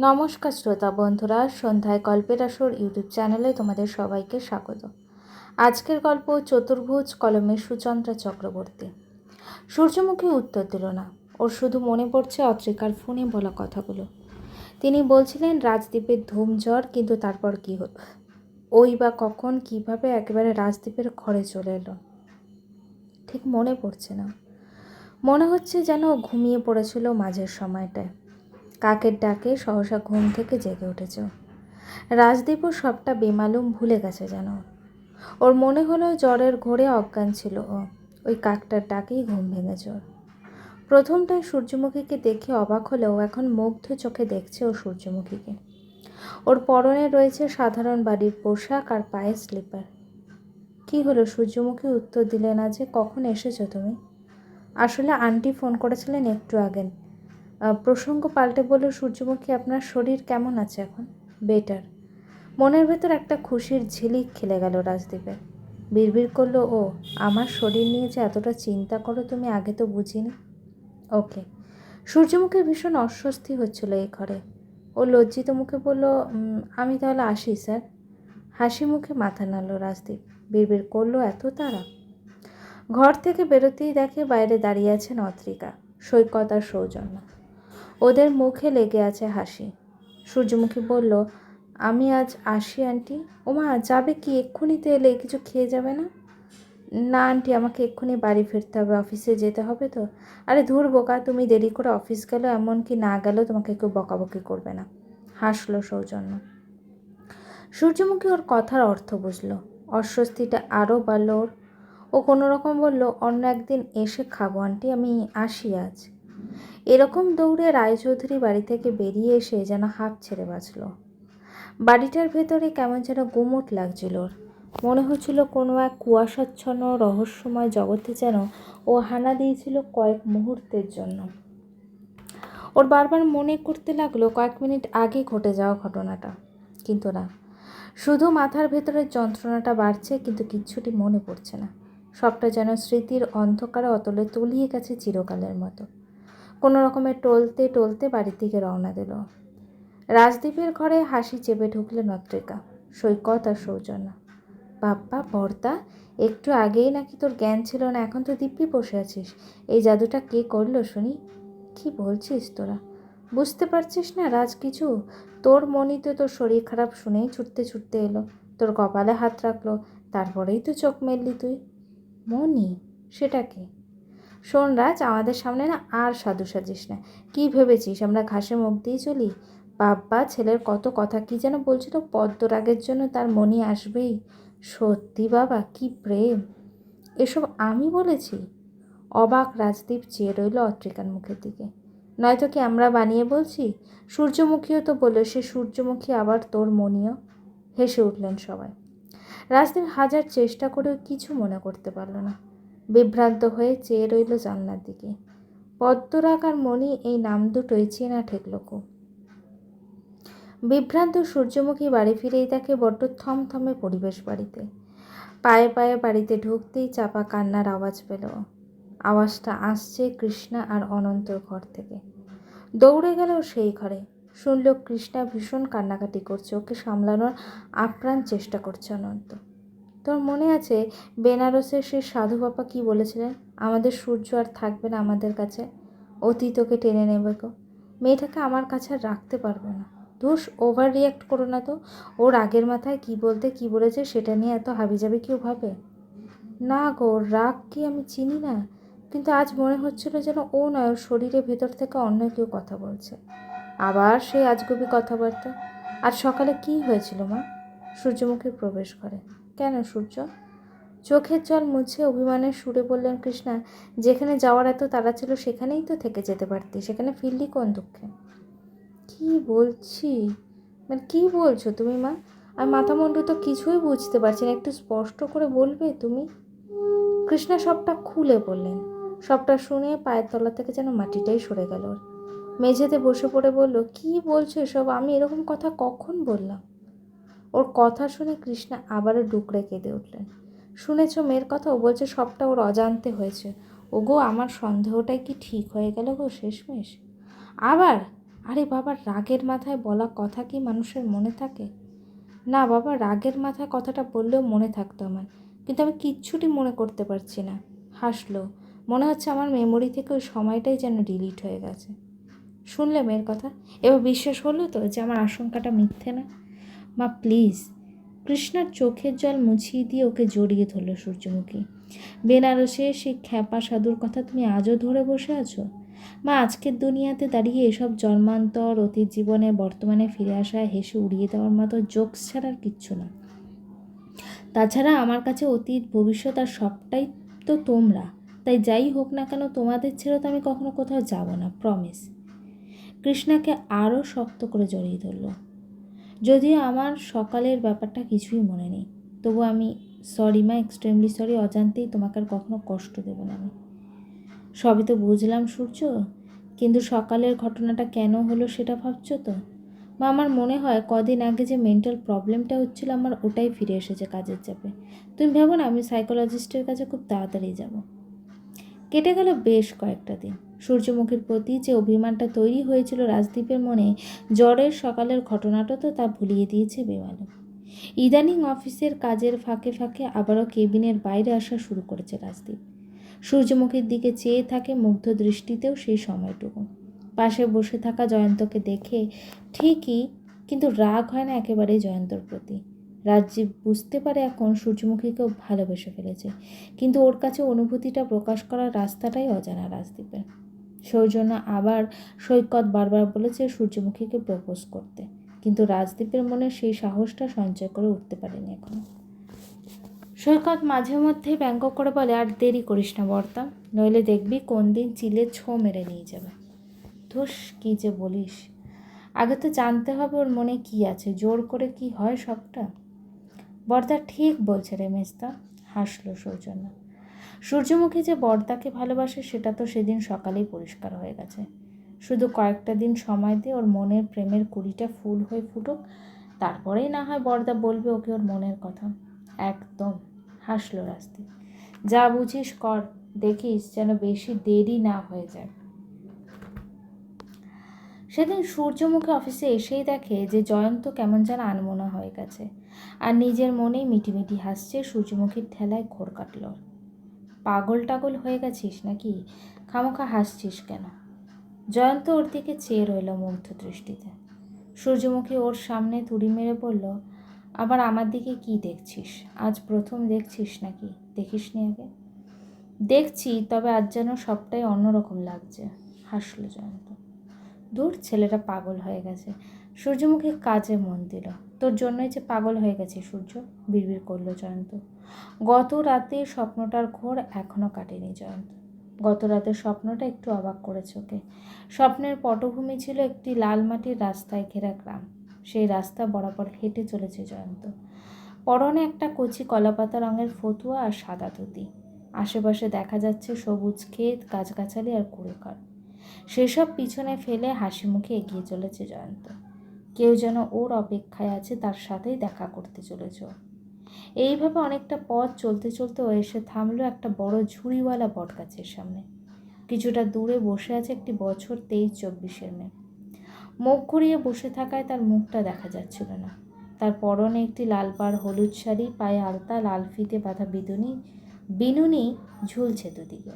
নমস্কার শ্রোতা বন্ধুরা, সন্ধ্যায় গল্পের আসর ইউটিউব চ্যানেলে তোমাদের সবাইকে স্বাগত। আজকের গল্প চতুর্ভুজ কলমের সুচন্দ্রা চক্রবর্তী। সূর্যমুখী উত্তর দিল না, ওর শুধু মনে পড়ছে অত্রিকার ফোনে বলা কথাগুলো। তিনি বলছিলেন রাজদ্বীপের ধুম ঝড় কিন্তু তারপর কি হলো? ওই বা কখন কীভাবে একেবারে রাজদ্বীপের ঘরে চলে এলো? ঠিক মনে পড়ছে না। মনে হচ্ছে যেন ঘুমিয়ে পড়েছিল মাঝের সময়টায়। কাকের ডাকে সহসা ঘুম থেকে জেগে উঠেছ। রাজদীপও সবটা বেমালুম ভুলে গেছে যেন। ওর মনে হলো জ্বরের ঘোরে অজ্ঞান ছিল ও। ওই কাকটার ডাকেই ঘুম ভেঙেছ। প্রথমটায় সূর্যমুখীকে দেখে অবাক হলেও এখন মুগ্ধ চোখে দেখছে ও সূর্যমুখীকে। ওর পরনে রয়েছে সাধারণ বাড়ির পোশাক আর পায়ে স্লিপার। কি হলো সূর্যমুখী উত্তর দিলে না যে কখন এসেছ তুমি? আসলে আন্টি ফোন করেছিলেন একটু আগে। প্রসঙ্গ পাল্টে বলল, সূর্যমুখী, আপনার শরীর কেমন আছে এখন? বেটার মনের ভেতর একটা খুশির ঝিলিক খেলে গেল রাজদীপের। বিড়বিড় করল, ও, আমার শরীর নিয়ে যে এতটা চিন্তা করো তুমি, আগে তো বুঝিনি? ওকে। সূর্যমুখীর ভীষণ অস্বস্তি হচ্ছিল এই ঘরে। ও লজ্জিত মুখে বলল আমি তাহলে আসি, স্যার। হাসি মুখে মাথা নাড়ল রাজদীপ। বিড়বিড় করল, এত তারা ঘর থেকে বেরোতেই দেখে বাইরে দাঁড়িয়ে আছেন অত্রিকা, সৈকত আর সৌজন্য। ওদের মুখে লেগে আছে হাসি। সূর্যমুখী বলল, আমি আজ আসি, আন্টি। ওমা, যাবে কি? এক্ষুনিতে এলে কিছু খেয়ে যাবে না? না, আন্টি, আমাকে এক্ষুনি বাড়ি ফিরতে হবে। অফিসে যেতে হবে তো। আরে ধুর বোকা, তুমি দেরি করে অফিস গেলো, এমনকি না গেলেও তোমাকে কেউ বকাবকি করবে না। হাসলো সৌজন্য। সূর্যমুখী ওর কথার অর্থ বুঝলো। অস্বস্তিটা আরও বাড়লো ওর। ও কোনো রকম বলল, অন্য একদিন এসে খাব, আন্টি। আমি আসি আজ। এরকম দৌড়ে রায়চৌধুরী বাড়ি থেকে বেরিয়ে এসে যেন হাঁপ ছেড়ে বাঁচল। বাড়িটার ভেতরে কেমন যেন গুমোট লাগছিল। মনে হচ্ছিল কোনো এক কুয়াশাচ্ছন্ন, রহস্যময় জগতে যেন ও হানা দিয়েছিল কয়েক মুহূর্তের জন্য। ওর বারবার মনে করতে লাগল কয়েক মিনিট আগে ঘটে যাওয়া ঘটনাটা। কিন্তু না, শুধু মাথার ভেতরের যন্ত্রণাটা বাড়ছে কিন্তু কিচ্ছুটি মনে পড়ছে না। সবটা যেন স্মৃতির অন্ধকারে অতলে তলিয়ে গেছে চিরকালের মতো। কোনো রকমে টলতে টলতে বাড়ির দিকে রওনা দিল। রাজদীপের ঘরে হাসি চেপে ঢুকলেন অত্রিকা সৈকত আর সৌজন্য। বাপ্পা, বর্দা, একটু আগেই নাকি তোর জ্ঞান ছিল না, এখন তো দিব্যি বসে আছিস। এই জাদুটা কে করল শুনি? কি বলছিস তোরা? বুঝতে পারছিস না রাজ কিছু? তোর মনই তো তোর শরীর খারাপ শুনেই ছুটতে ছুটতে এলো। তোর কপালে হাত রাখল, তারপরেই তো চোখ মেললি তুই। মনি, সেটা কি? শোন রাজ, আমাদের সামনে না আর সাধু সাজিস না। কি ভেবেছিস, আমরা ঘাসে মুখ দিয়ে চলি? বাব্বা ছেলের কত কথা কি যেন বলছিল পদ্মরাগের জন্য তার মনি আসবেই। সত্যি বাবা, কি প্রেম। এসব আমি বলেছি? অবাক রাজদীপ চেয়ে রইল অত্রিকার মুখের দিকে। নয়তো কি আমরা বানিয়ে বলছি? সূর্যমুখীও তো বলল, সে সূর্যমুখী আবার তোর মনিও। হেসে উঠলেন সবাই। রাজদীপ হাজার চেষ্টা করেও কিছু মনে করতে পারল না। বিভ্রান্ত হয়ে চেয়ে রইল জানলার দিকে। পদ্মরাগ আর মণি এই নাম দুটোই চেনা ঠেকল খুব বিভ্রান্ত সূর্যমুখী বাড়ি ফিরেই তাকে বড্ড থমথমে পরিবেশ বাড়িতে। পায়ে পায়ে বাড়িতে ঢুকতেই চাপা কান্নার আওয়াজ পেল। আওয়াজটা আসছে কৃষ্ণা আর অনন্তর ঘর থেকে। দৌড়ে গেল সেই ঘরে। শুনল কৃষ্ণা ভীষণ কান্নাকাটি করছে। ওকে সামলানোর আপ্রাণ চেষ্টা করছে অনন্ত। তোর মনে আছে বেনারসের সেই সাধু বাবা কী বলেছিলেন? আমাদের সূর্য আর থাকবে না আমাদের কাছে। অতীত ওকে টেনে নেবে গো। মেয়েটাকে আমার কাছে আর রাখতে পারব না। দোষ ওভার রিয়াক্ট করো না তো। ওর আগের মাথায় কি বলতে কি বলেছে সেটা নিয়ে এত হাবিজাবি কেউ ভাবে? না গো রাগ কি আমি চিনি না। কিন্তু আজ মনে হচ্ছিল যেন ও নয়, ওর শরীরের ভেতর থেকে অন্য কেউ কথা বলছে। আবার সেই আজগুবি কথাবার্তা। আর সকালে কি হয়েছিল মা? সূর্যমুখী প্রবেশ করে। কেন সূর্য? চোখের জল মুছে অভিমানের সুরে বললেন কৃষ্ণা, যেখানে যাওয়ার এত তাড়া ছিল সেখানেই তো থেকে যেতে পারতি, সেখানে ফিরলি কোন দুঃখে? কি বলছি? মানে কি বলছো তুমি মা? আর মাথা মুন্ডু তো কিছুই বুঝতে পারছি না, একটু স্পষ্ট করে বলবে তুমি? কৃষ্ণা সবটা খুলে বললেন, সবটা শুনে পায়ের তলা থেকে যেন মাটিটাই সরে গেল মেঝেতে বসে পড়ে বলল, কি বলছো এসব? আমি এরকম কথা কখন বললাম? ওর কথা শুনে কৃষ্ণা আবারও ডুকরে কেঁদে উঠলেন। শুনেছ মেয়ের কথা? ও বলছে সবটা ওর অজান্তে হয়েছে। ওগো, আমার সন্দেহটাই কি ঠিক হয়ে গেল গো শেষমেশ? আবার? আরে বাবা, রাগের মাথায় বলা কথা কি মানুষের মনে থাকে? না বাবা, রাগের মাথায় কথাটা বললেও মনে থাকতো আমার, কিন্তু আমি কিচ্ছুটি মনে করতে পারছি না। হাসলো। মনে হচ্ছে আমার মেমোরি থেকে ওই সময়টাই যেন ডিলিট হয়ে গেছে। শুনলে মেয়ের কথা? এবার বিশ্বাস হলো তো যে আমার আশঙ্কাটা মিথ্যে না? মা, প্লিজ। কৃষ্ণার চোখের জল মুছিয়ে দিয়ে ওকে জড়িয়ে ধরল সূর্যমুখী। বেনারসে সেই খ্যাপা সাধুর কথা তুমি আজও ধরে বসে আছো? মা, আজকের দুনিয়াতে দাঁড়িয়ে এসব জন্মান্তর, অতীত জীবনে, বর্তমানে ফিরে আসায় হেসে উড়িয়ে দেওয়ার মতো জোকস ছাড়ার কিচ্ছু না। তাছাড়া আমার কাছে অতীত, ভবিষ্যৎ আর সবটাই তো তোমরা। তাই যাই হোক না কেন, তোমাদের ছেড়ে তো আমি কখনো কোথাও যাব না প্রমিস কৃষ্ণাকে আরও শক্ত করে জড়িয়ে ধরল। যদিও আমার সকালের ব্যাপারটা কিছুই মনে নেই। তবু আমি সরি মা এক্সট্রিমলি সরি অজান্তেই তোমাকে আর কখনো কষ্ট দেবো না আমি। সবই তো বুঝলাম, সূর্য। কিন্তু সকালের ঘটনাটা কেন হলো সেটা ভাবছ তো? বা আমার মনে হয় কদিন আগে যে মেন্টাল প্রবলেমটা হচ্ছিল আমার ওটাই ফিরে এসেছে কাজের চাপে। তুমি ভেবো না, আমি সাইকোলজিস্টের কাছে খুব তাড়াতাড়ি যাব। কেটে গেল বেশ কয়েকটা দিন। সূর্যমুখীর প্রতি যে অভিমানটা তৈরি হয়েছিল রাজদীপের মনে, জ্বরের সকালের ঘটনাটা তো তা ভুলিয়ে দিয়েছে বেমালু ইদানিং অফিসের কাজের ফাঁকে ফাঁকে আবারও কেবিনের বাইরে আসা শুরু করেছে রাজদীপ। সূর্যমুখীর দিকে চেয়ে থাকে মুগ্ধ দৃষ্টিতেও সেই সময়টুকু। পাশে বসে থাকা জয়ন্তকে দেখে ঠিকই, কিন্তু রাগ হয় না একেবারেই জয়ন্তর প্রতি। রাজীব বুঝতে পারে এখন সূর্যমুখীকেও ভালোবেসে ফেলেছে, কিন্তু ওর কাছে অনুভূতিটা প্রকাশ করার রাস্তাটাই অজানা রাজদীপের। সৌজন্য আবার সৈকত বারবার বলেছে সূর্যমুখীকে প্রপোজ করতে। কিন্তু রাজদীপের মনে সেই সাহসটা সঞ্চয় করে উঠতে পারেনি এখনও। সৈকত মাঝে মধ্যেই ব্যঙ্গ করে বলে, আর দেরি করিস না বর্তা, নইলে দেখবি কোন দিন চিলে ছো মেরে নিয়ে যাবে। ধুস, কী যে বলিস। আগে তো জানতে হবে ওর মনে কি আছে, জোর করে কি হয় সবটা? বর্দা ঠিক বলছে রে মেস্তা হাসলো সৌজন্য। সূর্যমুখী যে বর্দাকে ভালোবাসে, সেটা তো সেদিন সকালেই পরিষ্কার হয়ে গেছে। শুধু কয়েকটা দিন সময় দিয়ে ওর মনের প্রেমের কুড়িটা ফুল হয়ে ফুটুক, তারপরেই না হয় বর্দা বলবে ওকে ওর মনের কথা। একদম হাসলো রাস্তি। যা বুঝিস কর, দেখিস যেন বেশি দেরি না হয়ে যায়। সেদিন সূর্যমুখী অফিসে এসেই দেখে যে জয়ন্ত কেমন যেন আনমনা হয়ে গেছে। আর নিজের মনেই মিটিমিটি হাসছে সূর্যমুখীর ঠেলায় ঘোর কাটল। পাগল টাগল হয়ে গেছিস নাকি? খামোখা হাসছিস কেন? জয়ন্ত ওর দিকে চেয়ে রইল মুগ্ধ দৃষ্টিতে। সূর্যমুখী ওর সামনে তুড়ি মেরে বলল, আবার আমার দিকে কি দেখছিস? আজ প্রথম দেখছিস নাকি? দেখিসনি আগে? দেখছি, তবে আজ যেন সবটাই অন্যরকম লাগছে, হাসলো জয়ন্ত। দূর ছেলেটা পাগল হয়ে গেছে। সূর্যমুখী কাজে মন দিল। তোর জন্যই যে পাগল হয়ে গেছে সূর্য, বিড়বিড় করল জয়ন্ত। গত রাতে স্বপ্নটার ঘোর এখনও কাটেনি জয়ন্ত। গত রাতের স্বপ্নটা একটু অবাক করেছে ওকে। স্বপ্নের পটভূমি ছিল একটি লাল মাটির রাস্তায় ঘেরা গ্রাম। সেই রাস্তা বরাবর হেঁটে চলেছে জয়ন্ত। পরনে একটা কচি কলাপাতা রঙের ফতুয়া আর সাদা ধুতি। আশেপাশে দেখা যাচ্ছে সবুজ ক্ষেত, গাছগাছালি আর কুড়েঘর। সেসব পিছনে ফেলে হাসি মুখে এগিয়ে চলেছে জয়ন্ত। কেউ যেন ওর অপেক্ষায় আছে, তার সাথেই দেখা করতে চলেছ। এইভাবে অনেকটা পথ চলতে চলতে ও এসে থামলো একটা বড় ঝুড়িওয়ালা বটগাছের সামনে। কিছুটা দূরে বসে আছে একটি বছর তেইশ চব্বিশের মেয়ে। মুখ ঘুরিয়ে বসে থাকায় তার মুখটা দেখা যাচ্ছিল না। তার পরনে একটি লাল পাড় হলুদ শাড়ি, পায়ে আলতা, লাল ফিতে বাঁধা বিদুনি, বিনুনি ঝুলছে দুদিকে।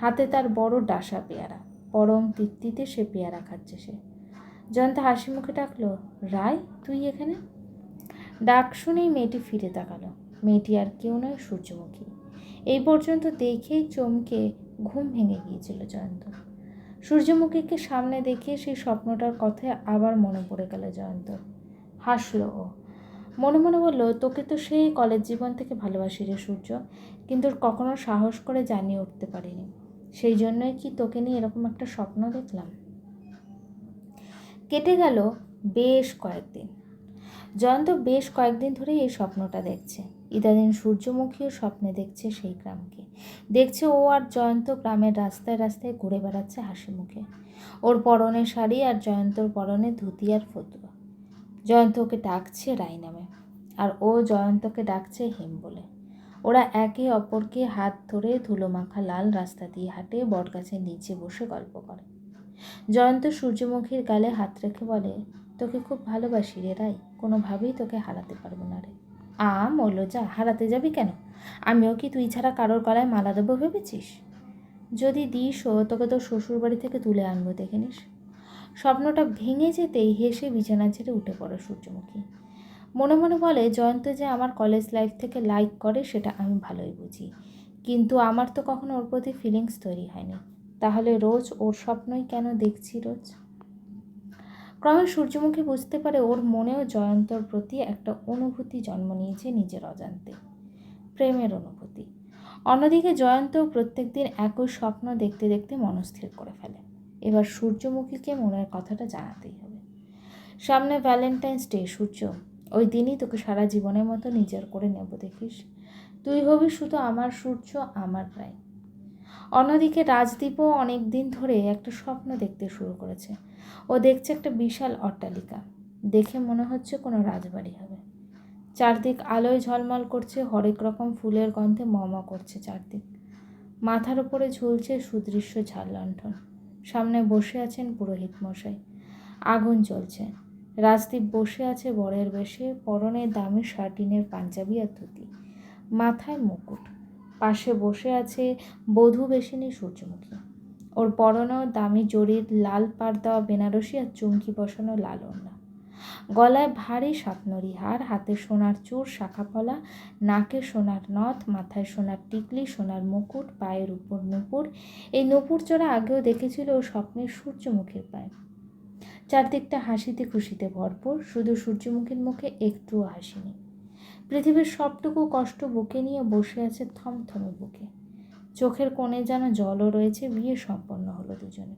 হাতে তার বড় ডাসা পেয়ারা, পরম তৃপ্তিতে সে পেয়ারা খাচ্ছে সে। জয়ন্ত হাসি মুখে ডাকলো, রায়, তুই এখানে? ডাক শুনেই মেয়েটি ফিরে তাকালো। মেয়েটি আর কেউ নয়, সূর্যমুখী। এই পর্যন্ত দেখেই চমকে ঘুম ভেঙে গিয়েছিল জয়ন্ত। সূর্যমুখীকে সামনে দেখিয়ে সেই স্বপ্নটার কথায় আবার মনে পড়ে গেল জয়ন্ত। হাসলো ও। মনে মনে বলল, তোকে তো সেই কলেজ জীবন থেকে ভালোবাসি রে সূর্য, কিন্তু কখনো সাহস করে জানিয়ে উঠতে পারিনি। সেই জন্যই কি তোকে নিয়ে এরকম একটা স্বপ্ন দেখলাম? কেটে গেল বেশ কয়েকদিন। জয়ন্ত বেশ কয়েকদিন ধরেই এই স্বপ্নটা দেখছে। ইদাদিন সূর্যমুখীও স্বপ্নে দেখছে সেই গ্রামকে। দেখছে ও আর জয়ন্ত গ্রামের রাস্তায় রাস্তায় ঘুরে বেড়াচ্ছে হাসি মুখে। ওর পরনে শাড়ি আর জয়ন্তর পরনে ধুতি আর ফতুয়া। জয়ন্ত ওকে ডাকছে রাই নামে আর ও জয়ন্তকে ডাকছে হেম বলে। ওরা একে অপরকে হাত ধরে ধুলো মাখা লাল রাস্তা দিয়ে হাঁটে বটগাছের নিচে বসে গল্প করে। জয়ন্ত সূর্যমুখীর গালে হাত রেখে বলে, তোকে খুব ভালোবাসি রে রাই, কোনোভাবেই তোকে হারাতে পারব না রে। আ মল্ল যা হারাতে যাবি কেন? আমিও কি তুই ছাড়া কারোর গলায় মালা দেবো ভেবেছিস? যদি দিস ও, তোকে তোর শ্বশুর বাড়ি থেকে তুলে আনব, দেখে নিস। স্বপ্নটা ভেঙে যেতেই হেসে বিছানা ছেড়ে উঠে পড়ে সূর্যমুখী। মনে মনে বলে, জয়ন্ত যে আমার কলেজ লাইফ থেকে লাইক করে, সেটা আমি ভালোই বুঝি। কিন্তু আমার তো কখনো ওর প্রতি ফিলিংস তৈরি হয়নি। তাহলে রোজ ওর স্বপ্নই কেন দেখছি রোজ? ক্রমে সূর্যমুখী বুঝতে পারে ওর মনেও জয়ন্তর প্রতি একটা অনুভূতি জন্ম নিয়েছে নিজের অজান্তে। প্রেমের অনুভূতি। অন্যদিকে জয়ন্ত প্রত্যেক দিন একই স্বপ্ন দেখতে দেখতে মনস্থির করে ফেলে। এবার সূর্যমুখীকে মনের কথাটা জানাতেই হবে। সামনে ভ্যালেন্টাইন্স ডে, সূর্য। ওই দিনই তোকে সারা জীবনের মতো নিজের করে নেব দেখিস। তুই হবি শুধু আমার সূর্য, আমার রায় অন্যদিকে রাজদীপও অনেক দিন ধরে একটা স্বপ্ন দেখতে শুরু করেছে। ও দেখছে একটা বিশাল অট্টালিকা। দেখে মনে হচ্ছে কোনো রাজবাড়ি হবে। চারদিক আলোয় ঝলমল করছে, হরেক রকম ফুলের গন্ধে মমা করছে চারদিক। মাথার উপরে ঝুলছে সুদৃশ্য ঝাল লণ্ঠন। সামনে বসে আছেন পুরোহিত মশাই। আগুন জ্বলছে। রাজদীপ বসে আছে বরের বেশে, পরনে দামি শার্টিনের পাঞ্জাবি আর ধুতি। মাথায় মুকুট। পাশে বসে আছে বধূ বেশিনী সূর্যমুখী। ওর পরনেও দামি জরির লাল পাড় দেওয়া বেনারসি আর চুমকি বসানো লাল ওড়না। গলায় ভারী স্বপ্নরি হার, হাতে সোনার চূড় শাখাপলা নাকে সোনার নথ, মাথায় সোনার টিকলি, সোনার মুকুট, পায়ের উপর নুপুর। এই নুপুর চড়া আগেও দেখেছিল ও স্বপ্নের সূর্যমুখীর পায়ে। চারদিকটা হাসিতে খুশিতে ভরপুর, শুধু সূর্যমুখীর মুখে একটুও হাসি পৃথিবীর সবটুকু কষ্ট বুকে নিয়ে বসে আছে থমথমে বুকে। চোখের কোণে যেন জলও রয়েছে, বিয়ে সম্পন্ন হলো দুজনে।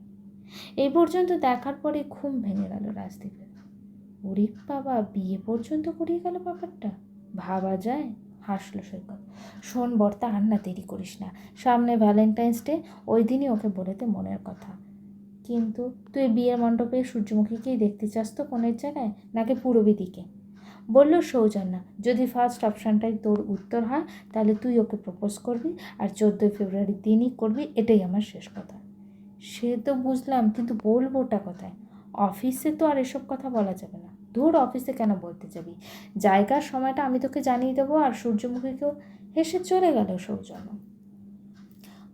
এই পর্যন্ত দেখার পরে ঘুম ভেঙে গেল রাজদীপের। ওরে বাবা বিয়ে পর্যন্ত করিয়ে গেল ব্যাপারটা? ভাবা যায়? হাসলো সৈকত। শোন বর্তা, আর না দেরি করিস না। সামনে ভ্যালেন্টাইন্স ডে ওই দিনই ওকে বলেতে মনের কথা। কিন্তু তুই বিয়ের মণ্ডপে সূর্যমুখীকেই দেখতে চাস তো কোনের জায়গায়, নাকি পূর্বী দিকে বলল, সৌজন্যা, যদি ফার্স্ট অপশানটাই তোর উত্তর হয়, তাহলে তুই ওকে প্রপোজ করবি আর চোদ্দোই ফেব্রুয়ারি দিনই করবি, এটাই আমার শেষ কথা। সে তো বুঝলাম, কিন্তু বলবোটা কোথায়? অফিসে তো আর এসব কথা বলা যাবে না। ধুর অফিসে কেন বলতে যাবি? জায়গার সময়টা আমি তোকে জানিয়ে দেবো আর সূর্যমুখীকেও। হেসে চলে গেল সৌজন্য।